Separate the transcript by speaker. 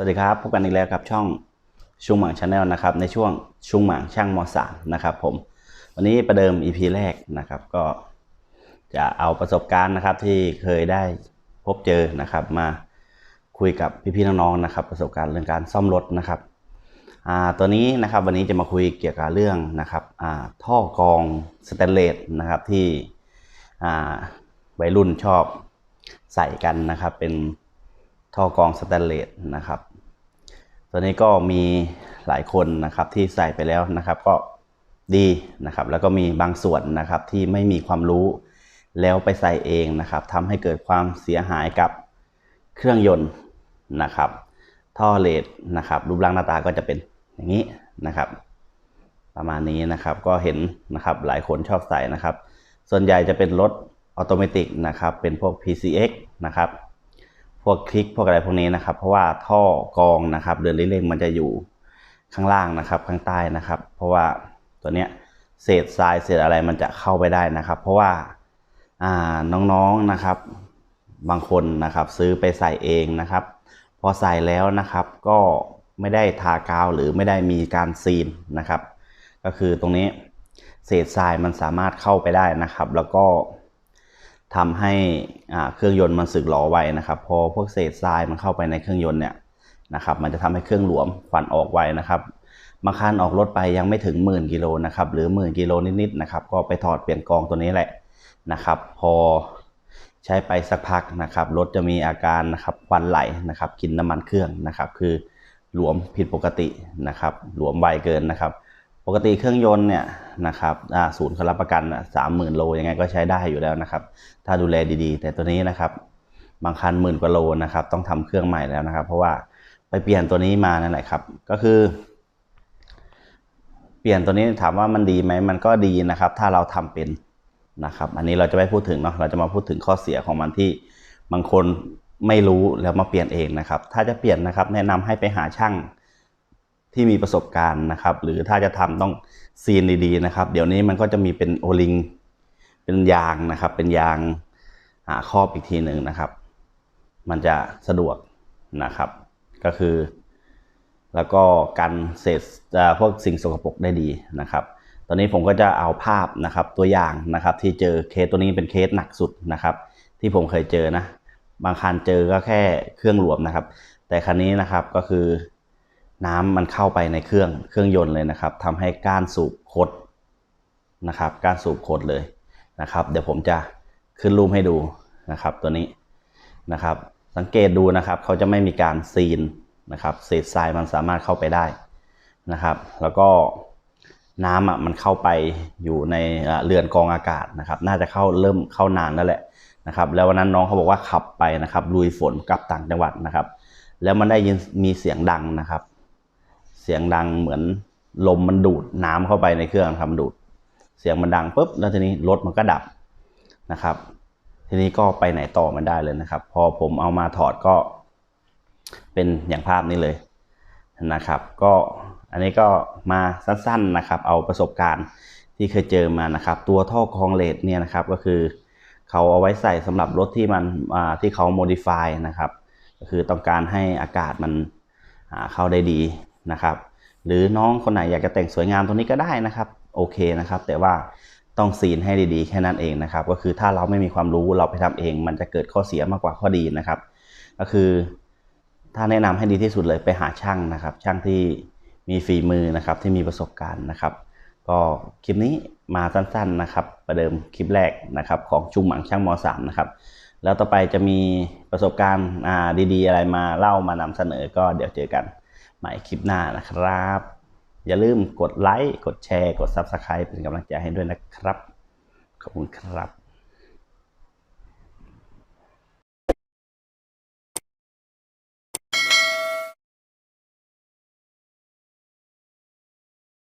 Speaker 1: วัสดีครับพบกันอีกแล้วกับช่องชุงหมางชาแนลนะครับในช่วงชุงหมางช่างมสามนะครับผมวันนี้ประเดิม EP แรกนะครับก็จะเอาประสบการณ์นะครับที่เคยได้พบเจอนะครับ มาคุยกับพี่ๆน้องๆนะครับ ประสบการณ์เรื่องการซ่อมรถนะครับอ่าตัวนี้นะครับวันนี้จะมาคุยเกี่ยวกับเรื่องนะครับอ่าท่อกรองสแตนเลสนะครับที่อ่าวัยรุ่นชอบใส่กันนะครับเป็นท่อกรองสแตนเลสนะครับ ตัวนี้ก็มีหลายคนนะครับที่ใส่ไปแล้วนะครับ ก็ดีนะครับ แล้วก็มีบางส่วนนะครับที่ไม่มีความรู้แล้วไปใส่เองนะครับทำให้เกิดความเสียหายกับเครื่องยนต์นะครับ ท่อเลดนะครับรูปร่างหน้าตาก็จะเป็นอย่างนี้นะครับ ประมาณนี้นะครับก็เห็นนะครับหลายคนชอบใส่นะครับ ส่วนใหญ่จะเป็นรถออโตเมติกนะครับเป็นพวก PCX นะครับ วกคลิกพวกอะไรพวกนี้นะครับ เพราะว่าท่อกรองนะครับเรือนเร่งๆมันจะอยู่ข้างล่างนะครับ ข้างใต้นะครับ เพราะว่าตัวเนี้ยเศษทรายเศษอะไรมันจะเข้าไปได้นะครับ เพราะว่าอ่าน้องๆนะครับ บางคนนะครับ ซื้อไปใส่เองนะครับ พอใส่แล้วนะครับ ก็ไม่ได้ทากาวหรือไม่ได้มีการซีนนะครับ ก็คือตรงนี้เศษทรายมันสามารถเข้าไปได้นะครับ แล้วก็ ทำให้เครื่องยนต์มันสึกหรอไวนะครับพอพวกเศษทรายมันเข้าไปในเครื่องยนต์เนี่ยนะครับมันจะทำให้เครื่องหลวมควันออกไวนะครับบางคันออกรถไปยังไม่ถึงหมื่นกิโลนะครับหรือหมื่นกิโลนิดๆนะครับก็ไปถอดเปลี่ยนกองตัวนี้แหละนะครับ พอใช้ไปสักพักนะครับรถจะมีอาการนะครับควันไหลนะครับกินน้ำมันเครื่องนะครับ คือหลวมผิดปกตินะครับหลวมไวเกินนะครับ ปกติเครื่องยนต์เนี่ยนะครับศูนย์เขารับประกันสามหมื่นโลยังไงก็ใช้ได้อยู่แล้วนะครับ ถ้าดูแลดีๆ แต่ตัวนี้นะครับ บางคันหมื่นกว่าโลนะครับ ต้องทำเครื่องใหม่แล้วนะครับ เพราะว่าไปเปลี่ยนตัวนี้มานั่นแหละครับ ก็คือ เปลี่ยนตัวนี้ถามว่ามันดีไหมมันก็ดีนะครับ ถ้าเราทำเป็นนะครับ อันนี้เราจะไม่พูดถึงเนาะเราจะมาพูดถึงข้อเสียของมันที่บางคนไม่รู้แล้วมาเปลี่ยนเองนะครับ ถ้าจะเปลี่ยนนะครับ แนะนำให้ไปหาช่าง ที่มีประสบการณ์นะครับ หรือถ้าจะทำต้องซีนดีๆนะครับ เดี๋ยวนี้มันก็จะมีเป็นโอลิงเป็นยางนะครับ เป็นยางหาครอบอีกทีหนึ่งนะครับ มันจะสะดวกนะครับ ก็คือ แล้วก็กันเศษพวกสิ่งสกปรกได้ดีนะครับ ตอนนี้ผมก็จะเอาภาพนะครับตัวอย่างนะครับ ที่เจอเคสตัวนี้เป็นเคสหนักสุดนะครับ ที่ผมเคยเจอนะ บางคันเจอก็แค่เครื่องรวมนะครับ แต่คันนี้นะครับก็คือ น้ำมันเข้าไปในเครื่องเครื่องยนต์เลยนะครับทำให้ก้านสูบคดนะครับ ก้านสูบคดเลยนะครับ เดี๋ยวผมจะขึ้นรูปให้ดูนะครับ ตัวนี้นะครับ สังเกตดูนะครับเขาจะไม่มีการซีนนะครับ เศษทรายมันสามารถเข้าไปได้นะครับ แล้วก็น้ำอะมันเข้าไปอยู่ในเรือนกองอากาศนะครับ น่าจะเข้าเริ่มเข้านานแล้วแหละนะครับ แล้ววันนั้นน้องเขาบอกว่าขับไปนะครับลุยฝนกลับต่างจังหวัดนะครับ แล้วมันได้ยินมีเสียงดังนะครับ เสียงดังเหมือนลมมันดูดน้ำเข้าไปในเครื่องทำดูด เสียงมันดังปุ๊บแล้วทีนี้รถมันก็ดับนะครับ ทีนี้ก็ไปไหนต่อไม่ได้เลยนะครับ พอผมเอามาถอดก็เป็นอย่างภาพนี้เลยนะครับ ก็อันนี้ก็มาสั้นๆนะครับ เอาประสบการณ์ที่เคยเจอมานะครับ ตัวท่อกรองเลดเนี่ยนะครับก็คือเขาเอาไว้ใส่สำหรับรถที่มันที่เขาโมดิฟายนะครับ ก็คือต้องการให้อากาศมันเข้าได้ดี นะครับ หรือน้องคนไหนอยากจะแต่งสวยงามตัวนี้ก็ได้นะครับโอเคนะครับ แต่ว่าต้องซีนให้ดีๆ แค่นั้นเองนะครับ ก็คือถ้าเราไม่มีความรู้เราไปทำเอง มันจะเกิดข้อเสียมากกว่าข้อดีนะครับ ก็คือถ้าแนะนำให้ดีที่สุดเลยไปหาช่างนะครับ ช่างที่มีฝีมือนะครับที่มีประสบการณ์นะครับ ก็คลิปนี้มาสั้นๆนะครับ ประเดิมคลิปแรกนะครับของชุมหมังช่างมสามนะครับ แล้วต่อไปจะมีประสบการณ์ดีๆ อะไรมาเล่ามานำเสนอก็เดี๋ยวเจอกัน ใหม่คลิปหน้านะครับ อย่าลืมกดไลค์ กดแชร์ กด Subscribe เป็นกำลังใจให้ด้วยนะครับ ขอบคุณครับ